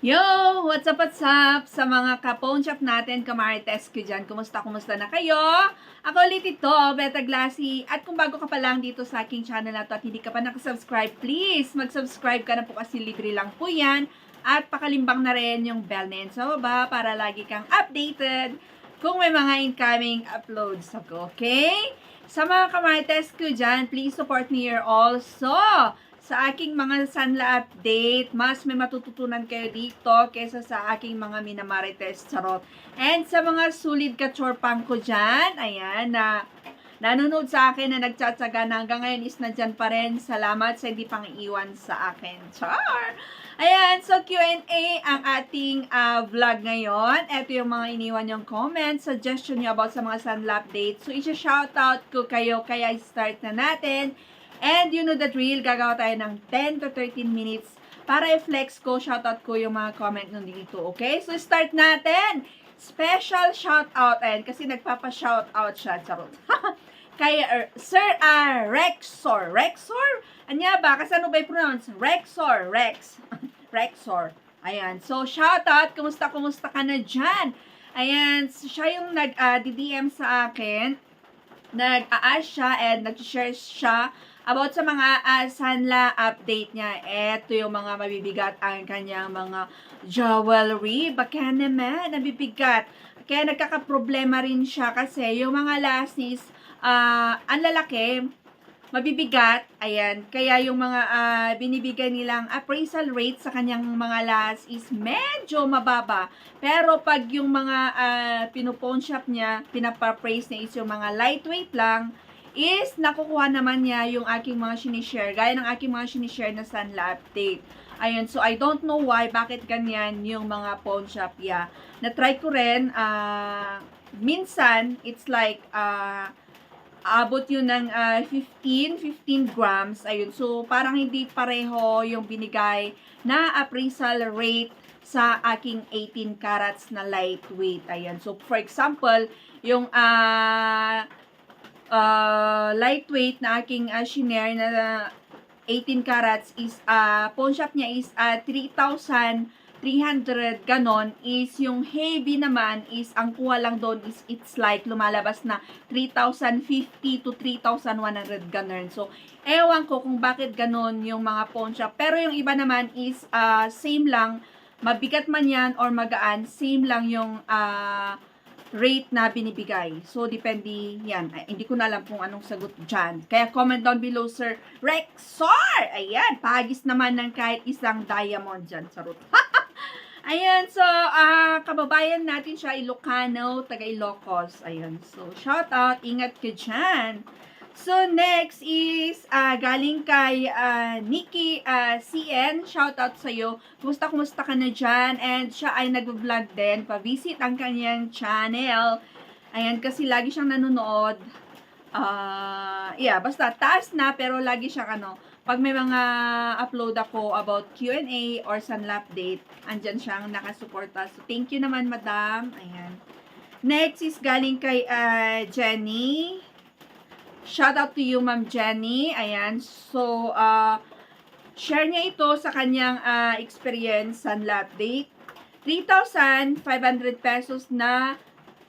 Yo! What's up, what's up? Sa mga kapone shop natin, kamarites ko dyan. Kumusta, kumusta na kayo? Ako ulit ito, Beta Glassy. At kung bago ka pa lang dito sa aking channel na to at hindi ka pa nakasubscribe, please mag-subscribe ka na po kasi libre lang po yan. At pakalimbang na rin yung bell na yun sa baba para lagi kang updated kung may mga incoming uploads ako, okay? Sa mga kamarites ko dyan, please support me here also sa aking mga Sanla update. Mas may matututunan kayo dito kesa sa aking mga minamarites charot. And sa mga sulit kachorpang ko dyan, ayan, na nanonood sa akin na nagtsatsaga na hanggang ngayon is nandyan pa rin. Salamat sa hindi pang iwan sa akin. Char! Ayan, so Q&A ang ating ah, vlog ngayon. Ito yung mga iniwan yung comments, suggestion nyo about sa mga Sanla update. So, isa-shoutout ko kayo, kaya start na natin. And you know the drill, gagawa tayo ng 10 to 13 minutes para i-flex ko, shoutout ko yung mga comment nun dito, okay? So, start natin! Special shoutout, ayan, kasi nagpapa-shoutout siya, charot. Kay er, Sir uh, Rexor. Rexor? Anya ba? Kasi ano ba i-pronounce? Rexor. Rex. Rexor. Ayan. So, shoutout. Kumusta, kumusta ka na dyan? Ayan. So, siya yung nag-DDM sa akin nag-a-ask siya and nag-share siya about sa mga uh, Sanla update niya. Ito yung mga mabibigat ang kanyang mga jewelry. Baka naman, nabibigat. Kaya nagkakaproblema rin siya kasi yung mga lasnis, uh, ang lalaki, mabibigat. Ayan. Kaya yung mga uh, binibigay nilang appraisal rate sa kanyang mga las is medyo mababa. Pero pag yung mga uh, pinupone shop niya, pinapapraise niya is yung mga lightweight lang, is nakukuha naman niya yung aking mga sinishare. Gaya ng aking mga sinishare na Sanla update. Ayun, so I don't know why, bakit ganyan yung mga pawn shop ya. Na-try ko rin, uh, minsan, it's like, uh, abot yun ng uh, 15, 15 grams. Ayun, so parang hindi pareho yung binigay na appraisal rate sa aking 18 carats na lightweight. Ayan, so for example, yung uh, uh, lightweight na aking uh, shinare na 18 carats is, uh, pawn shop niya is uh, 3,000 300 ganon is yung heavy naman is ang kuha lang doon is it's like lumalabas na 3,050 to 3,100 ganon. So, ewan ko kung bakit ganon yung mga pawn shop. Pero yung iba naman is uh, same lang, mabigat man yan or magaan, same lang yung uh, rate na binibigay. So, depende yan. Ay, hindi ko na alam kung anong sagot dyan. Kaya comment down below, Sir Rexor! Ayan, pagis naman ng kahit isang diamond dyan. Sarot. Ayan, so, uh, kababayan natin siya, Ilocano, taga Ilocos. Ayan, so, shout out, ingat ka dyan. So, next is, uh, galing kay uh, Nikki uh, CN, shout out sa'yo. Kumusta, kumusta ka na dyan? And siya ay nag-vlog din, pa-visit ang kanyang channel. Ayan, kasi lagi siyang nanonood. Uh, yeah, basta taas na, pero lagi siyang ano, pag may mga upload ako about Q&A or Sunlap date, andyan siyang nakasuporta. So, thank you naman, madam. Ayan. Next is galing kay uh, Jenny. Shout out to you, Ma'am Jenny. Ayan. So, uh, share niya ito sa kanyang uh, experience Sunlap date. 3,500 pesos na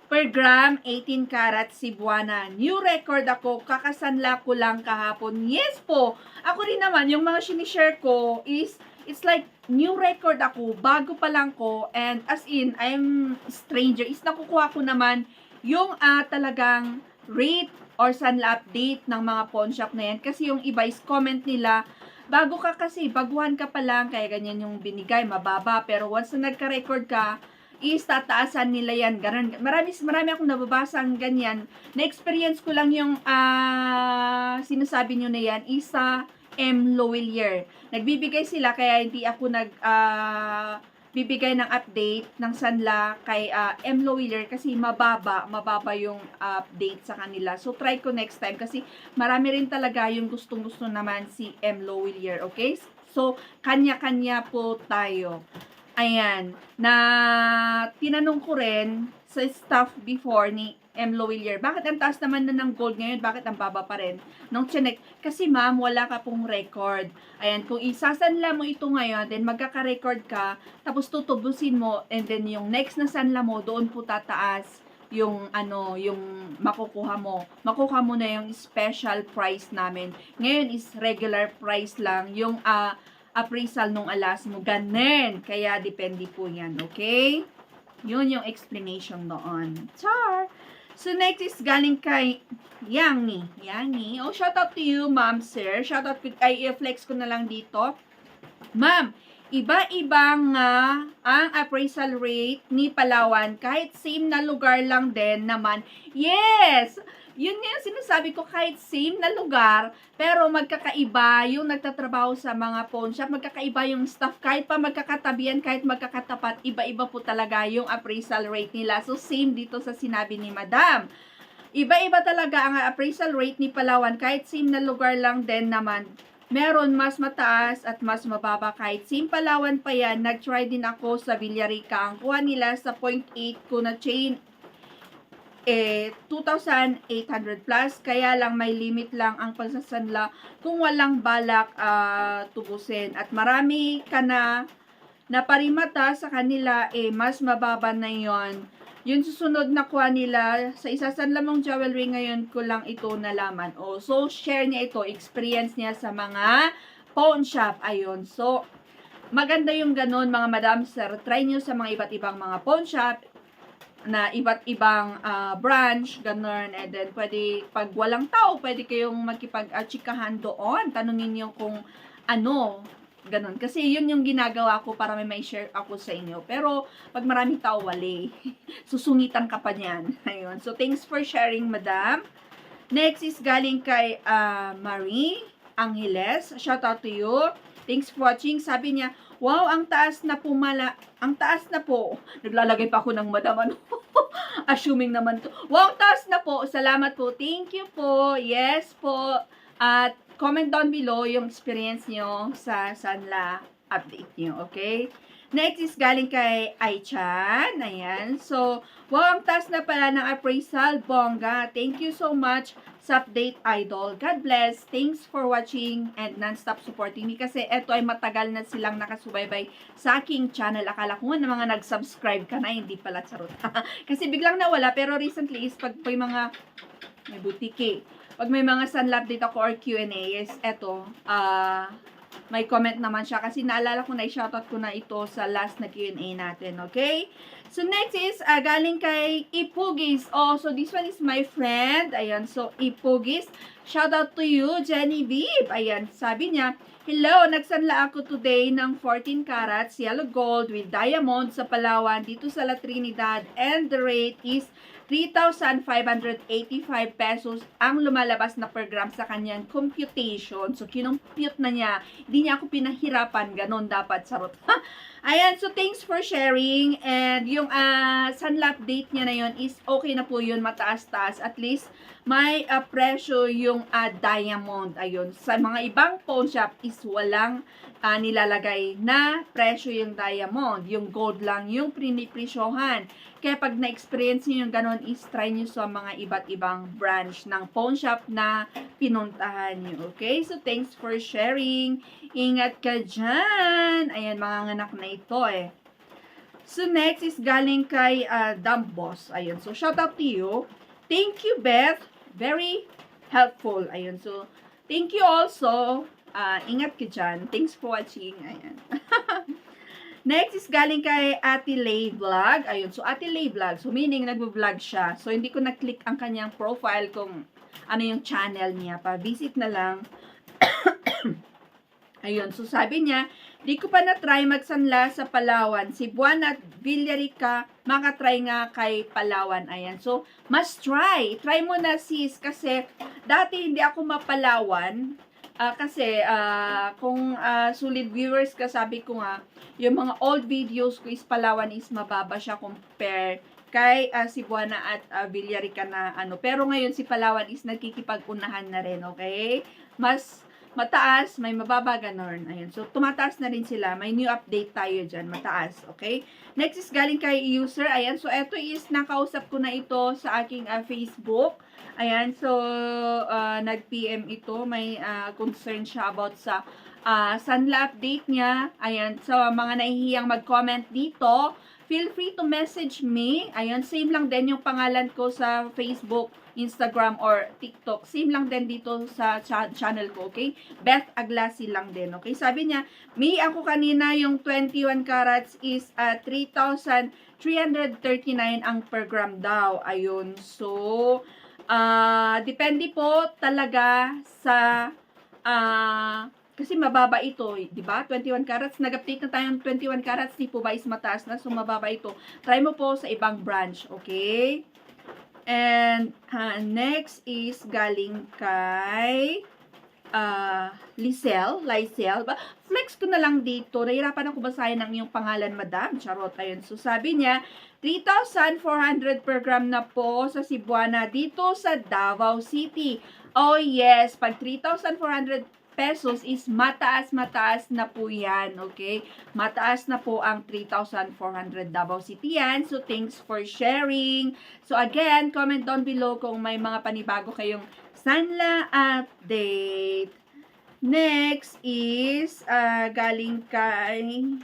per gram, 18 karat Cebuana. New record ako, kakasanla ko lang kahapon. Yes po, ako rin naman, yung mga sinishare ko is, it's like, new record ako, bago pa lang ko, and as in, I'm stranger, is nakukuha ko naman yung uh, talagang rate or sanla update ng mga pawn shop na yan. Kasi yung iba is comment nila, bago ka kasi, baguhan ka pa lang, kaya ganyan yung binigay, mababa. Pero once na nagka-record ka, is tataasan nila yan. Ganun. Marami, marami akong nababasa ang ganyan. Na-experience ko lang yung uh, sinasabi nyo na yan isa M. Lowillier. Nagbibigay sila kaya hindi ako nag uh, bibigay ng update ng Sanla kay uh, M. Lowiller kasi mababa, mababa yung update sa kanila. So, try ko next time kasi marami rin talaga yung gustong-gusto naman si M. Lowiller, okay? So, kanya-kanya po tayo. Ayan, na tinanong ko rin sa staff before ni M. Lowillier, bakit ang taas naman na ng gold ngayon? Bakit ang baba pa rin? Nung chinek, kasi ma'am, wala ka pong record. Ayan, kung isasanla mo ito ngayon, then magkaka-record ka, tapos tutubusin mo, and then yung next na sanla mo, doon po tataas yung ano, yung makukuha mo. Makuha mo na yung special price namin. Ngayon is regular price lang. Yung ah, appraisal nung alas mo. Ganun. Kaya depende po yan. Okay? Yun yung explanation noon. Char! So, next is galing kay Yangi. Yangi. Oh, shout out to you, ma'am, sir. Shout out, ko- ay, i-flex ko na lang dito. Ma'am, iba-iba nga ang appraisal rate ni Palawan kahit same na lugar lang din naman. Yes! Yun nga yung sinasabi ko kahit same na lugar pero magkakaiba yung nagtatrabaho sa mga pawn shop, magkakaiba yung staff kahit pa magkakatabihan, kahit magkakatapat, iba-iba po talaga yung appraisal rate nila. So same dito sa sinabi ni Madam. Iba-iba talaga ang appraisal rate ni Palawan kahit same na lugar lang din naman meron mas mataas at mas mababa kahit same Palawan pa yan. Nag-try din ako sa Villarica. Ang kuha nila sa 0.8 ko na chain eh 2,800 plus. Kaya lang may limit lang ang pagsasanla kung walang balak ah, tubusin. At marami ka na naparimata sa kanila eh mas mababa na yon yung susunod na kuha nila, sa isa sa lamang jewelry ngayon ko lang ito nalaman. O, so, share niya ito, experience niya sa mga pawn shop. Ayun. So, maganda yung ganun, mga madam, sir. Try nyo sa mga iba't ibang mga pawn shop na iba't ibang ah, branch, ganun. And then, pwede, pag walang tao, pwede kayong makipag-chikahan doon. Tanungin nyo kung ano, ganun. Kasi yun yung ginagawa ko para may may share ako sa inyo. Pero, pag maraming tao, wali. Susungitan ka pa niyan. Ayun. So, thanks for sharing, madam. Next is galing kay ah, Marie Angeles. Shout out to you. Thanks for watching. Sabi niya, wow, ang taas na po mala, ang taas na po. Naglalagay pa ako ng madam, ano? Assuming naman to. Wow, ang taas na po. Salamat po. Thank you po. Yes po. At comment down below yung experience nyo sa Sanla update nyo, okay? Next is galing kay Aichan. Ayan. So, wow, ang taas na pala ng appraisal. Bongga. Thank you so much sa update, Idol. God bless. Thanks for watching and non-stop supporting me. Kasi eto ay matagal na silang nakasubaybay sa aking channel. Akala ko na mga nag-subscribe ka na, hindi pala charot. Kasi biglang nawala. Pero recently is pag may mga may butike. Pag may mga sunlap dito ako or Q&A, is eto, ah, may comment naman siya kasi naalala ko na i-shoutout ko na ito sa last na Q&A natin, okay? So next is uh, galing kay Ipugis. Oh, so this one is my friend. Ayan, so Ipugis. Shout out to you, Genevieve. Ayan, sabi niya, Hello, nagsanla ako today ng 14 carats yellow gold with diamond sa Palawan dito sa La Trinidad and the rate is 3,585 pesos ang lumalabas na per gram sa kanyang computation. So, kinumpute na niya. Hindi niya ako pinahirapan. Ganon dapat. Sarot. Ayan. So, thanks for sharing. And yung uh, sunlap date niya na yon is okay na po yun. Mataas-taas. At least, may uh, presyo yung uh, diamond. Ayun. Sa mga ibang pawn shop is walang uh, nilalagay na presyo yung diamond. Yung gold lang yung prinipresyohan. Kaya pag na-experience niyo yung ganon, is try niyo sa mga iba't ibang branch ng pawn shop na pinuntahan niyo. Okay? So, thanks for sharing. Ingat ka dyan. Ayan, mga anak na ito eh. So, next is galing kay uh, Dump Boss. Ayun. So, shout out to you. Thank you, Beth. Very helpful. Ayun. So, thank you also. Uh, ingat ka dyan. Thanks for watching. Ayan. Next is galing kay Ate Lay Vlog. Ayun, so Ate Lay Vlog. So meaning nagvo-vlog siya. So hindi ko na-click ang kanyang profile kung ano yung channel niya. Pa-visit na lang. Ayun, so sabi niya, di ko pa na-try magsanla sa Palawan. Cebuan at Villarica, makatry nga kay Palawan. Ayan, so must try. Try mo na sis kasi dati hindi ako mapalawan. Ah, kasi ah, kung ah, solid viewers ka, sabi ko nga, yung mga old videos ko is Palawan is mababa siya compare kay ah, Cebuana at uh, Villarica na ano. Pero ngayon si Palawan is nagkikipag-unahan na rin, okay? Mas mataas, may mababa, ganon. Ayun. So, tumataas na rin sila. May new update tayo dyan. Mataas. Okay? Next is galing kay user. Ayan. So, eto is nakausap ko na ito sa aking ah, Facebook. Ayan. So, ah, nag-PM ito. May ah, concern siya about sa ah, Sanla update niya. Ayan. So, mga nahihiyang mag-comment dito, feel free to message me. Ayan. Same lang din yung pangalan ko sa Facebook Instagram or TikTok. Same lang din dito sa cha- channel ko, okay? Beth Aglasi lang din, okay? Sabi niya, me ako kanina yung 21 carats is uh, 3,339 ang per gram daw. Ayun. So, ah depende po talaga sa ah kasi mababa ito, eh, di ba? 21 carats. Nag-update na tayo ng 21 carats. Di po ba is mataas na? So, mababa ito. Try mo po sa ibang branch, okay? And ah, next is galing kay uh, Lisel, Lysel. Ba? Flex ko na lang dito. Nahirapan ako basahin ang iyong pangalan, madam. Charot, ayun. So, sabi niya, 3,400 per gram na po sa Cebuana dito sa Davao City. Oh, yes. Pag 3,400 pesos is mataas, mataas na po yan, okay? Mataas na po ang 3,400 Davao City yan. So, thanks for sharing. So, again, comment down below kung may mga panibago kayong Sanla update. Next is uh, galing kay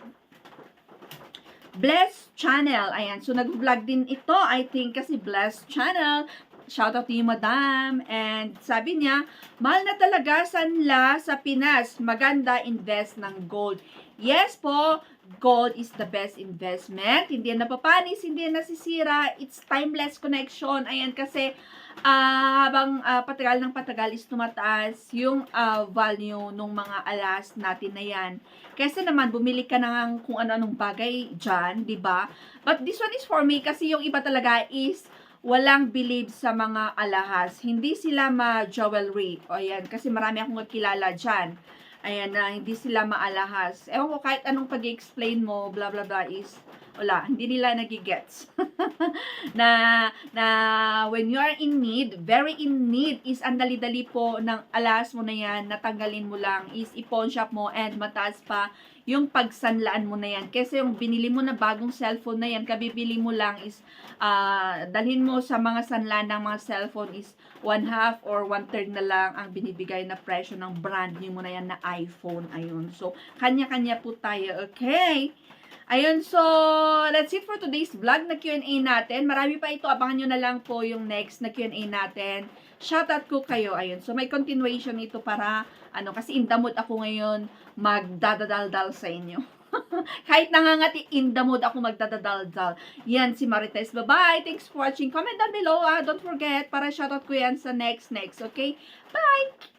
Bless Channel. Ayan. So, nag-vlog din ito. I think kasi Bless Channel. Shout out to you, madam. And sabi niya, mahal na talaga sanla sa Pinas. Maganda invest ng gold. Yes po, gold is the best investment. Hindi yan napapanis, hindi yan nasisira. It's timeless connection. Ayan kasi ah habang ah, patagal ng patagal is tumataas yung ah, value ng mga alas natin na yan. Kasi naman, bumili ka ng kung ano-anong bagay dyan, di ba? But this one is for me kasi yung iba talaga is walang believe sa mga alahas. Hindi sila ma-jewelry. O ayan, kasi marami akong kilala dyan. Ayan na, hindi sila maalahas. Ewan ko, kahit anong pag-explain mo, blah blah blah is, wala, hindi nila nagigets. na, na when you are in need, very in need, is ang dali-dali po ng alas mo na yan, natanggalin mo lang, is i-pawn shop mo, and mataas pa yung pagsanlaan mo na yan. Kasi yung binili mo na bagong cellphone na yan, kabibili mo lang is, ah dalhin mo sa mga sanlaan ng mga cellphone is one half or one third na lang ang binibigay na presyo ng brand new mo na yan na iPhone. Ayun. So, kanya-kanya po tayo. Okay? Ayun, so, that's it for today's vlog na Q&A natin. Marami pa ito. Abangan nyo na lang po yung next na Q&A natin. Shoutout ko kayo. Ayun. So, may continuation ito para, ano, kasi in the mood ako ngayon magdadadaldal sa inyo. Kahit nangangati in the mood ako magdadadaldal. Yan si Marites. Bye-bye. Thanks for watching. Comment down below. Ah. Don't forget para shoutout ko yan sa next next. Okay? Bye!